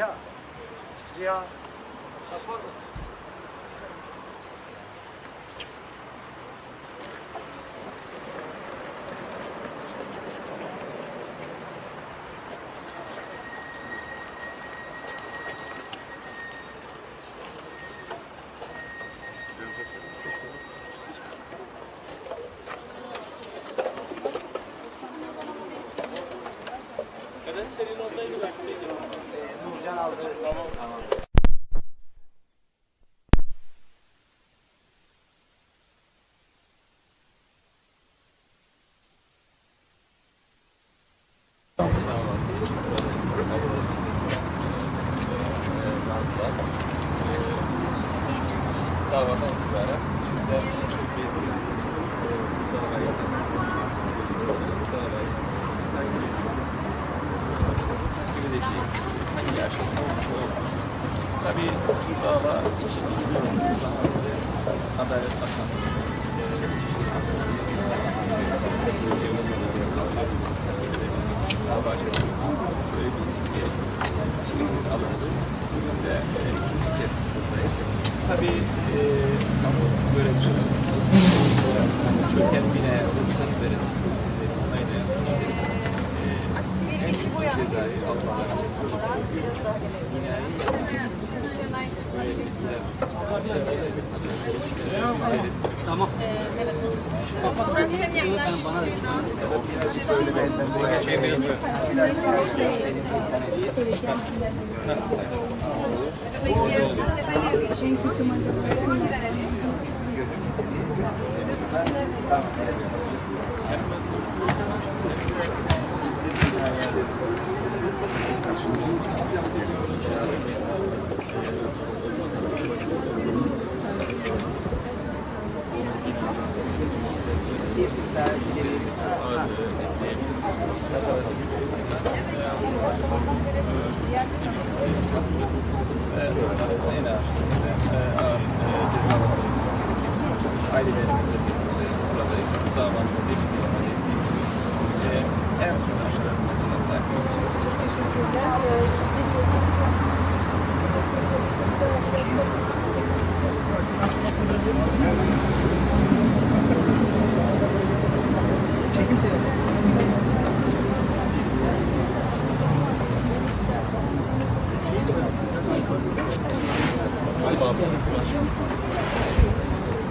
Ziya. Ziya. Nurcan aldı. Tamam tamam. Davadan itibaren biz de bir davaya gibi de şey hangi yaşta olursa olsun. Tabii bu dava için Adalet Bakanlığı dava. Böyle bir. Bugün de ikinci kez buradayız. Tabii e, kamu görevlileri çöken bine ruhsat verin. e, Onaylayan kişilerin e, en küçük cezayı almaları Tamam. En kötü madde. En ağır şekilde e, ağır e, cezalar Ailelerimizle birlikte buradayız. Bu davanın da bir devam ettiğimiz e, en son aşamasına kadar takip edeceğiz. Teşekkürler. Ee,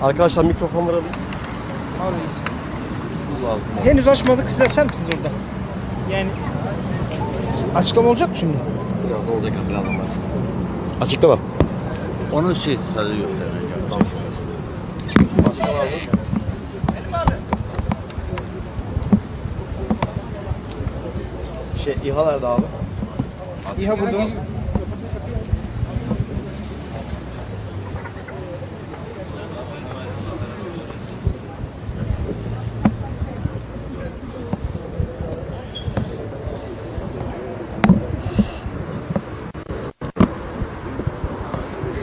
Arkadaşlar mikrofonları alın. Henüz açmadık. Siz açar mısınız orada? Yani açıklama olacak mı şimdi? Birazdan olacak birazdan başlayalım. Açıklama. Onun şey sadece göstermek. Tamam. Şey, İHA nerede abi? İHA burada.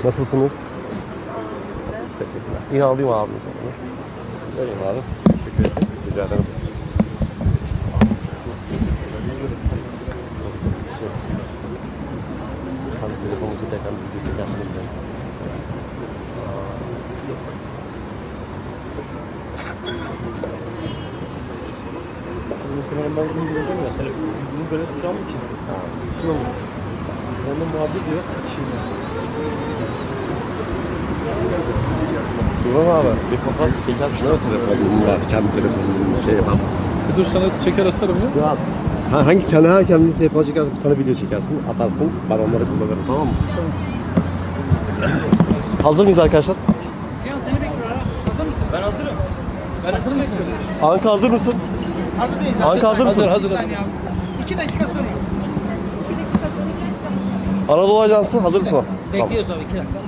Nasılsınız? Teşekkürler. İHA alayım abi. Vereyim abi. Teşekkür ederim. Rica ederim. Şey, Sen telefonunuzu tekrar video çekersiniz. Muhtemelen ben şunu göreceğim ya. Telefonu bunu böyle tutacağım için. Mı? Onda muhabbet yok. Tek İmam abi bir fotoğraf çekersin değil mi telefonunu ver. Kendi telefonunu şey yaparsın. Dur sana çeker atarım ya. Ya ha, hangi kendi her kendi telefonu çekersin bir tane video çekersin atarsın ben onları kullanırım tamam mı? Hazır mıyız arkadaşlar? Ben hazırım. Ben hazır mısın? Anka hazır mısın? Hazır değiliz. Anka hazır mısın? hazır, hazır. İki dakika sonra. Anadolu Ajansı hazır mısın? Tamam. Bekliyoruz abi iki dakika.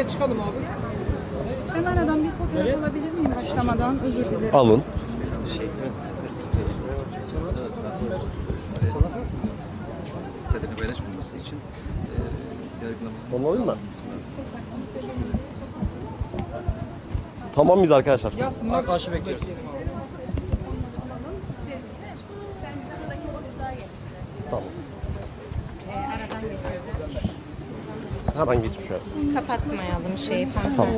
Videoya çıkalım abi. Ben aradan bir fotoğraf alabilir miyim başlamadan? Özür dilerim. Alın. Kadını paylaşmaması için e, yargılama. Onu alayım mı? Tamam mıyız arkadaşlar? Yazsınlar. Arkadaşı bekliyoruz. Tamam. Hemen geçmiş şöyle. Kapatmayalım şeyi falan. Tamam.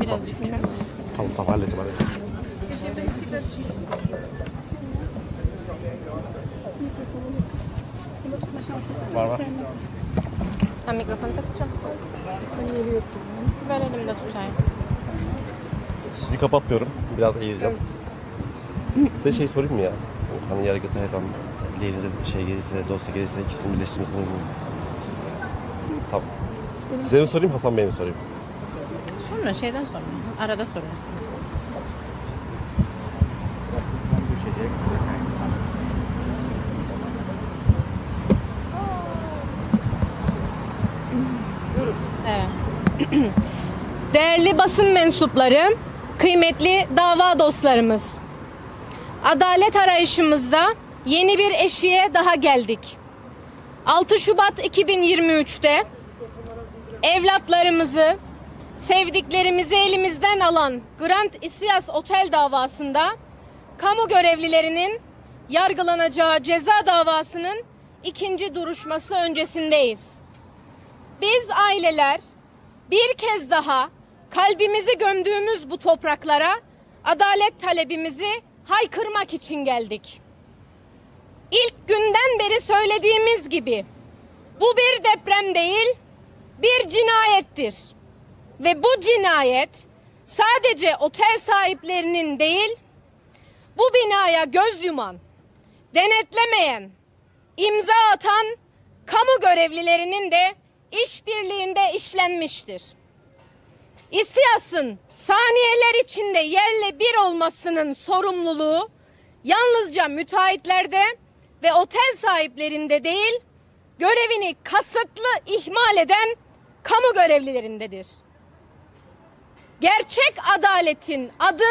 Birazcık şöyle. Tamam tamam halledeceğim halledeceğim. Var var. Ha mikrofonu takacağım. Yeri yoktur Ver elimde tutayım. Sizi kapatmıyorum. Biraz eğileceğim. Size şey sorayım mı ya? Hani yargıta eden elinize bir şey gelirse, dosya gelirse ikisini birleştirmesini Tamam. Size mi sorayım, Hasan Bey'e mi sorayım? Sonra şeyden sonra. Arada sorarsın. Evet. Değerli basın mensupları, kıymetli dava dostlarımız. Adalet arayışımızda yeni bir eşiğe daha geldik. 6 Şubat 2023'te evlatlarımızı, sevdiklerimizi elimizden alan Grand Isias Otel davasında kamu görevlilerinin yargılanacağı ceza davasının ikinci duruşması öncesindeyiz. Biz aileler bir kez daha kalbimizi gömdüğümüz bu topraklara adalet talebimizi haykırmak için geldik. İlk günden beri söylediğimiz gibi bu bir deprem değil, bir cinayettir. Ve bu cinayet sadece otel sahiplerinin değil, bu binaya göz yuman, denetlemeyen, imza atan kamu görevlilerinin de işbirliğinde işlenmiştir. İSİAS'ın saniyeler içinde yerle bir olmasının sorumluluğu yalnızca müteahhitlerde ve otel sahiplerinde değil, görevini kasıtlı ihmal eden kamu görevlilerindedir. Gerçek adaletin adı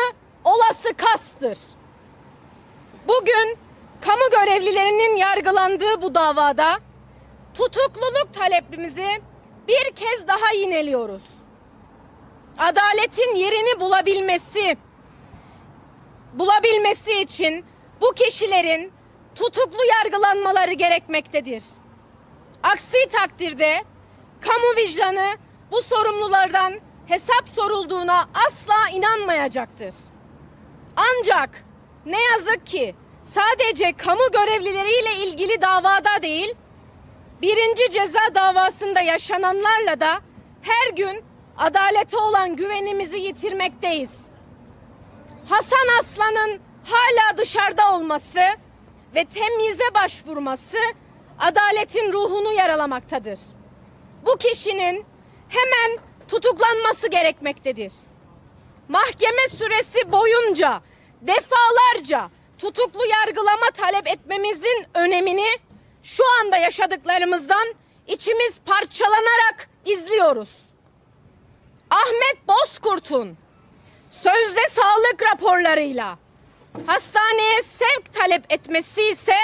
olası kastır. Bugün kamu görevlilerinin yargılandığı bu davada tutukluluk talepimizi bir kez daha yineliyoruz. Adaletin yerini bulabilmesi bulabilmesi için bu kişilerin tutuklu yargılanmaları gerekmektedir. Aksi takdirde kamu vicdanı bu sorumlulardan hesap sorulduğuna asla inanmayacaktır. Ancak ne yazık ki sadece kamu görevlileriyle ilgili davada değil, birinci ceza davasında yaşananlarla da her gün adalete olan güvenimizi yitirmekteyiz. Hasan Aslan'ın hala dışarıda olması ve temyize başvurması adaletin ruhunu yaralamaktadır. Bu kişinin hemen tutuklanması gerekmektedir. Mahkeme süresi boyunca defalarca tutuklu yargılama talep etmemizin önemini şu anda yaşadıklarımızdan içimiz parçalanarak izliyoruz. Ahmet Bozkurt'un sözde sağlık raporlarıyla hastaneye sevk talep etmesi ise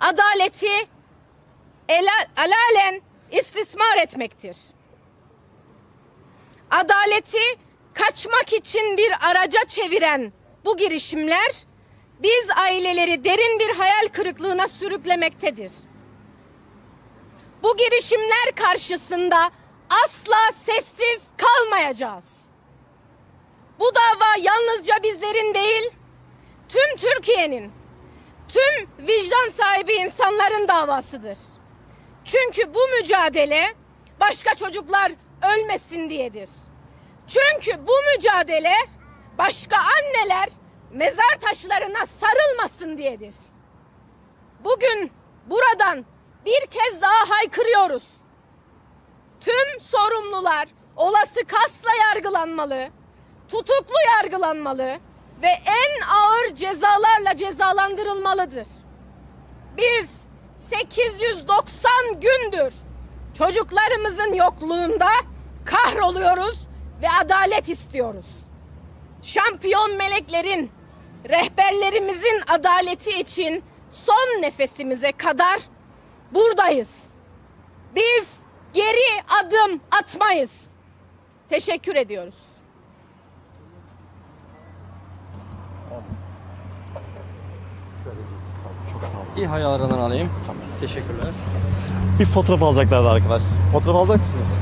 adaleti ela- alalen istismar etmektir. Adaleti kaçmak için bir araca çeviren bu girişimler biz aileleri derin bir hayal kırıklığına sürüklemektedir. Bu girişimler karşısında asla sessiz kalmayacağız. Bu dava yalnızca bizlerin değil, tüm Türkiye'nin, tüm vicdan sahibi insanların davasıdır. Çünkü bu mücadele başka çocuklar ölmesin diyedir. Çünkü bu mücadele başka anneler mezar taşlarına sarılmasın diyedir. Bugün buradan bir kez daha haykırıyoruz. Tüm sorumlular olası kasla yargılanmalı, tutuklu yargılanmalı ve en ağır cezalarla cezalandırılmalıdır. Biz 890 gündür çocuklarımızın yokluğunda kahroluyoruz ve adalet istiyoruz. Şampiyon meleklerin, rehberlerimizin adaleti için son nefesimize kadar buradayız. Biz geri adım atmayız. Teşekkür ediyoruz. İyi hayallarından alayım. Teşekkürler. Bir fotoğraf alacaklardı arkadaş. Fotoğraf alacak mısınız?